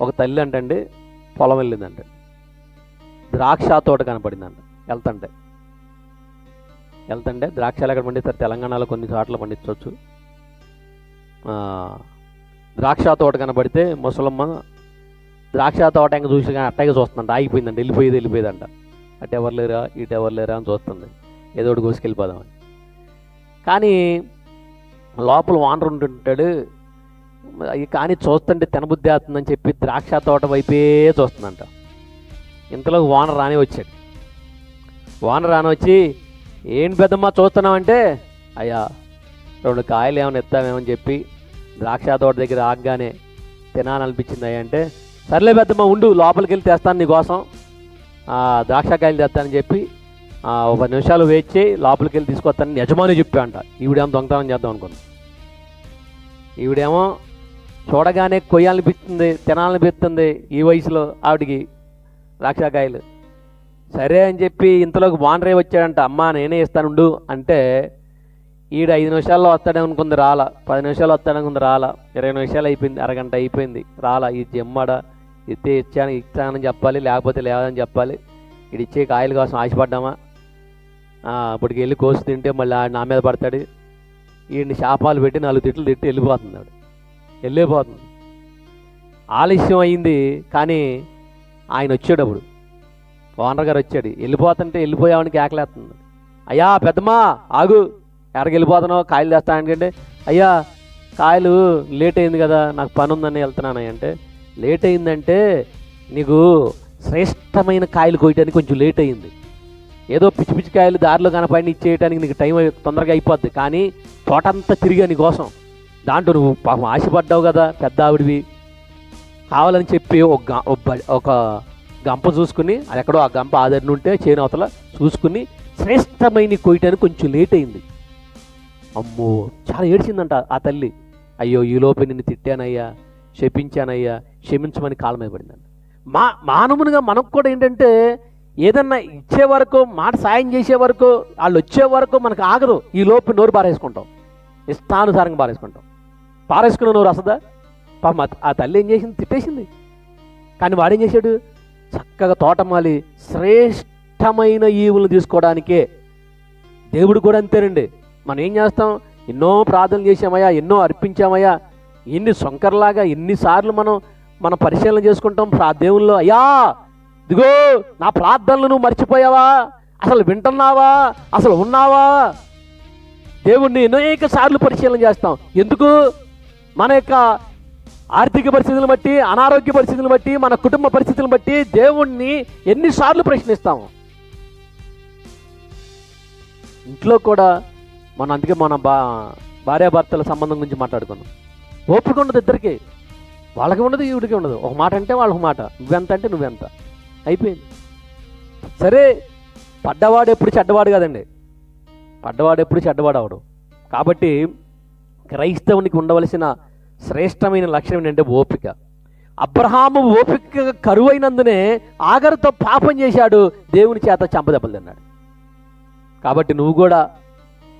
ఒక తల్లి అంటండి పొలం వెళ్ళిందంట. ద్రాక్ష తోట కనపడిందంట వెళ్తంటే వెళ్తుంటే ద్రాక్షలు ఎక్కడ పండిస్తారు తెలంగాణలో కొన్ని చోట్ల పండించవచ్చు. ద్రాక్ష తోట కనబడితే ముసలమ్మ ద్రాక్ష తోట ఇంకా చూసి కానీ అట్టగా చూస్తుందంట. ఆగిపోయిందంట వెళ్ళిపోయేది వెళ్ళిపోయేదంట. అటు ఎవరు లేరా ఇటు ఎవరు లేరా అని చూస్తుంది. ఏదో ఒకటి కోసుకెళ్ళిపోదామని. కానీ లోపల వానరు ఉంటుంటాడు అవి కానీ చూస్తుంటే తినబుద్ధి అవుతుందని చెప్పి ద్రాక్ష తోట వైపే చూస్తుందంట. ఇంతలో వాన రాని వచ్చాడు. వాన రాని వచ్చి ఏం పెద్దమ్మా చూస్తున్నావంటే? అయ్యా రెండు కాయలు ఏమైనా ఎత్తామేమని చెప్పి ద్రాక్ష తోట దగ్గర ఆగగానే తినాలనిపించింది అయ్యా అంటే సర్లే పెద్దమ్మ ఉండు లోపలికి వెళ్ళి తెస్తాను నీకోసం. ద్రాక్షకాయలు ద్రాక్ష కాయలు తెస్తానని చెప్పి ఒక పది నిమిషాలు వెయిట్ చేయి లోపలికి వెళ్ళి తీసుకొస్తానని యజమాని చెప్పా అంట ఈవిడేమో దొంగతనం చేద్దాం అనుకుంది. ఈవిడేమో చూడగానే కొయ్యాలనిపిస్తుంది తినాలనిపిస్తుంది ఈ వయసులో ఆవిడికి ద్రాక్షకాయలు సరే అని చెప్పి ఇంతలోకి వానరే వచ్చాడంట అమ్మా నేనే ఇస్తానుండు అంటే ఈడు ఐదు నిమిషాల్లో వస్తాడనుకుంది రాల. పది నిమిషాలు వస్తాడనుకుంది రాల. ఇరవై నిమిషాలు అయిపోయింది అరగంట అయిపోయింది రాల. ఈ జమ్మాడా ఇస్తే ఇచ్చాను ఇచ్చానని చెప్పాలి లేకపోతే లేదని చెప్పాలి. ఇది ఇచ్చే కాయల కోసం ఆశపడ్డామా? ఇప్పటికి వెళ్ళి కోసి తింటే మళ్ళీ ఆడి నా మీద పడతాడు. ఈయన్ని శాపాలు పెట్టి నాలుగు తిట్లు తిట్టి వెళ్ళిపోతుంది ఆవిడ వెళ్ళిపోతుంది. ఆలస్యం అయింది కానీ ఆయన వచ్చాడు అప్పుడు ఓనర్ గారు వచ్చాడు. వెళ్ళిపోతుంటే వెళ్ళిపోయామని కేకలేస్తుంది. అయ్యా పెద్దమ్మా ఆగు. ఎక్కడికి వెళ్ళిపోతున్నావు? కాయలు తెస్తానంటే అయ్యా కాయలు లేట్ అయింది కదా నాకు పని ఉందని వెళ్తున్నాను అంటే లేట్ అయిందంటే నీకు శ్రేష్టమైన కాయలు కోయటానికి కొంచెం లేట్ అయింది. ఏదో పిచ్చి పిచ్చి కాయలు దారిలో కనపడి ఇచ్చేయడానికి నీకు టైం తొందరగా అయిపోద్ది. కానీ తోటంతా తిరిగా నీకోసం దాంట్లో నువ్వు పాపం ఆశపడ్డావు కదా పెద్ద ఆవిడివి. కావాలని చెప్పి ఒక గ- ఒక ఒక గంప చూసుకుని అది ఎక్కడో ఆ గంప ఆదరణ ఉంటే చేను అవతల చూసుకుని శ్రేష్టమైన కొయ్యటానికి కొంచెం లేట్ అయింది. అమ్మో చాలా ఏడ్చిందంట ఆ తల్లి. అయ్యో ఈ లోపే నిన్ను తిట్టానయ్యా శపించానయ్యా క్షమించమని కాలమే పడిందంట. మా మానవునిగా మనకు కూడా ఏంటంటే ఏదన్నా ఇచ్చే వరకు మాట సాయం చేసే వరకు వాళ్ళు వచ్చే వరకు మనకు ఆగదు. ఈ లోపు నోరు పారేసుకుంటాం. ఇష్టానుసారంగా బారేసుకుంటాం పారేసుకున్న నోరు వస్తుందా పాపం ఆ- తల్లి ఏం చేసింది? తిట్టేసింది. కానీ వాడేం చేశాడు? చక్కగా తోటమాలి శ్రేష్టమైన ఈవులు తీసుకోవడానికే దేవుడు కూడా అంతేనండి. మనం ఏం చేస్తాం? ఎన్నో ప్రార్థనలు చేసామయ్యా ఎన్నో అర్పించామయ్యా ఎన్ని సొంకర్లాగా ఎన్నిసార్లు మనం మన పరిశీలన చేసుకుంటాం ప్రా దేవుల్లో అయ్యా ఇదిగో నా ప్రార్థనలు నువ్వు మర్చిపోయావా? అసలు వింటున్నావా? అసలు ఉన్నావా? దేవుణ్ణి అనేక సార్లు పరిశీలన చేస్తాం. ఎందుకు? మన యొక్క ఆర్థిక పరిస్థితులను బట్టి అనారోగ్య పరిస్థితులను బట్టి మన కుటుంబ పరిస్థితులను బట్టి దేవుణ్ణి ఎన్నిసార్లు ప్రశ్నిస్తాము. ఇంట్లో కూడా మనం అందుకే మన బా భార్యాభర్తల సంబంధం గురించి మాట్లాడుకున్నాం. ఓపిక ఉండదు ఇద్దరికి. వాళ్ళకి ఉండదు ఈవిడికి ఉండదు. ఒక మాట అంటే వాళ్ళ మాట. నువ్వెంత అంటే నువ్వెంత. అయిపోయింది. సరే పడ్డవాడు ఎప్పుడు చెడ్డవాడు కదండి. పడ్డవాడు ఎప్పుడు చెడ్డవాడు అవడు. కాబట్టి క్రైస్తవునికి ఉండవలసిన శ్రేష్టమైన లక్షణం ఏంటంటే ఓపిక. అబ్రహాము ఓపిక కరువైనందునే ఆగరుతో పాపం చేశాడు దేవుని చేత చంపదెబ్బలు తిన్నాడు. కాబట్టి నువ్వు కూడా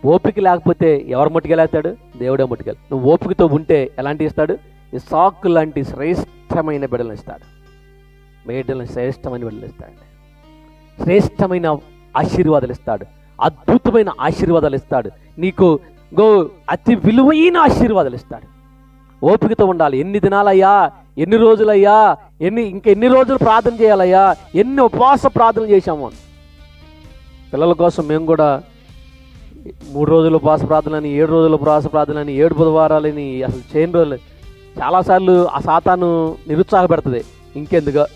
ఓపిక లేకపోతే ఎవరు ముట్టుకెళ్ళేస్తాడు దేవుడే ముట్టుకెళ్ళి. నువ్వు ఓపికతో ఉంటే ఎలాంటి ఇస్తాడు? ఈ సాకు లాంటి శ్రేష్టమైన బిడ్డలను ఇస్తాడు. బిడ్డలను శ్రేష్టమైన బిడ్డలు ఇస్తాడు. శ్రేష్టమైన ఆశీర్వాదాలు ఇస్తాడు. అద్భుతమైన ఆశీర్వాదాలు ఇస్తాడు. నీకు గో అతి విలువైన ఆశీర్వాదాలు ఇస్తాడు. ఓపికతో ఉండాలి. ఎన్ని దినాలయ్యా? ఎన్ని రోజులయ్యా? ఎన్ని ఇంకా ఎన్ని రోజులు ప్రార్థన చేయాలయ్యా? ఎన్ని ఉపవాస ప్రార్థన చేశాము? పిల్లల కోసం మేము కూడా మూడు రోజులు ఉపవాస ప్రార్థనని ఏడు రోజులు ఉపవాస ప్రార్థనని ఏడు బుధవారాలని అసలు చేయని రోజులు. చాలాసార్లు ఆ సాతాను నిరుత్సాహపెడుతుంది. ఇంకెందుకు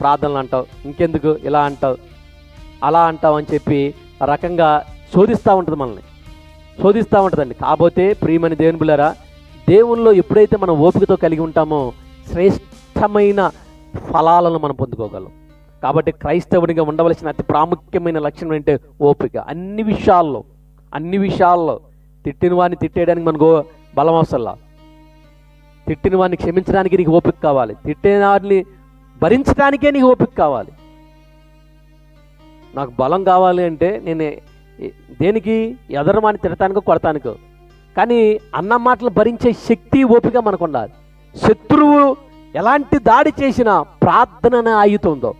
ప్రార్థనలు అంటావు? ఇంకెందుకు ఇలా అంటావు? అలా అంటావు అని చెప్పి రకంగా శోధిస్తూ ఉంటుంది మనల్ని. శోధిస్తూ ఉంటుందండి. కాకపోతే ప్రియమని దేవుని బిళ్ళారా దేవుల్లో ఎప్పుడైతే మనం ఓపికతో కలిగి ఉంటామో శ్రేష్టమైన ఫలాలను మనం పొందుకోగలం. కాబట్టి క్రైస్తవునిగా ఉండవలసిన అతి ప్రాముఖ్యమైన లక్షణం ఏంటంటే ఓపిక. అన్ని విషయాల్లో అన్ని విషయాల్లో తిట్టిన వాడిని తిట్టేయడానికి మనకు బలం అవసరంలా? తిట్టిన వాడిని క్షమించడానికి నీకు ఓపిక కావాలి. తిట్టిన వారిని భరించడానికే నీకు ఓపిక కావాలి. నాకు బలం కావాలి అంటే నేను దేనికి? ఎదరమాని తిడటానికో కొడతానికో. కానీ అన్న మాటలు భరించే శక్తి ఓపిక మనకు ఉండాలి శత్రువు ఎలాంటి దాడి చేసినా ప్రార్థన అనే ఆయుధం ఉందో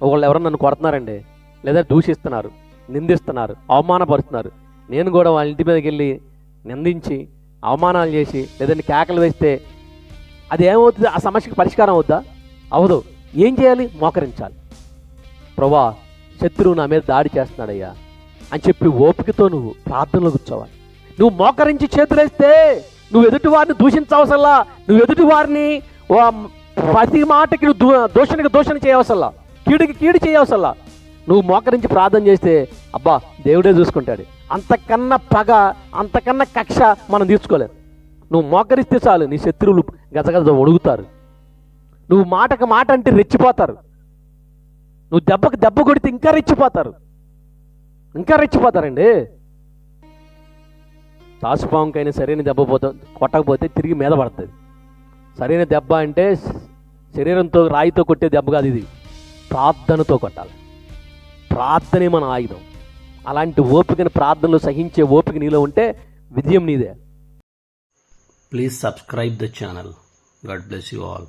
ఒకళ్ళు ఎవరన్నా నన్ను కొడుతున్నారండి లేదా దూషిస్తున్నారు నిందిస్తున్నారు అవమానపరుస్తున్నారు నేను కూడా వాళ్ళ ఇంటి మీదకి వెళ్ళి నిందించి అవమానాలు చేసి లేదంటే కేకలు వేస్తే అది ఏమవుతుంది? ఆ సమస్యకి పరిష్కారం అవుద్దా? అవదు ఏం చేయాలి? మోకరించాలి. ప్రభా శత్రువు నా మీద దాడి చేస్తున్నాడయ్యా అని చెప్పి ఓపికతో నువ్వు ప్రార్థనలో కూర్చోవాలి. నువ్వు మోకరించి చేతులేస్తే నువ్వు ఎదుటివారిని దూషించవసల్లా. నువ్వు ఎదుటివారిని ప్రతి మాటకి నువ్వు దూషణకి దూషణ చేయవసల్లా. కీడుకి కీడు చేయవసల్లా. నువ్వు మోకరించి ప్రార్థన చేస్తే అబ్బా దేవుడే చూసుకుంటాడు. అంతకన్నా పగ అంతకన్నా కక్ష మనం తీర్చుకోలేరు నువ్వు మోకరిస్తే చాలు నీ శత్రువులు గజగజ ఒడుగుతారు నువ్వు మాటకు మాట అంటే రెచ్చిపోతారు. నువ్వు దెబ్బకు దెబ్బ కొడితే ఇంకా రెచ్చిపోతారు. ఇంకా రెచ్చిపోతారండి. తాసుపాముకైనా సరైన దెబ్బ పోతా కొట్టకపోతే తిరిగి మీద పడుతుంది. సరైన దెబ్బ అంటే శరీరంతో రాయితో కొట్టే దెబ్బ కాదు ఇది. ప్రార్థనతో కొట్టాలి. ప్రార్థనే మన ఆయుధం. అలాంటి ఓపికను ప్రార్థనలు సహించే ఓపిక నీలో ఉంటే విజయం నీదే. Please subscribe the channel God bless you all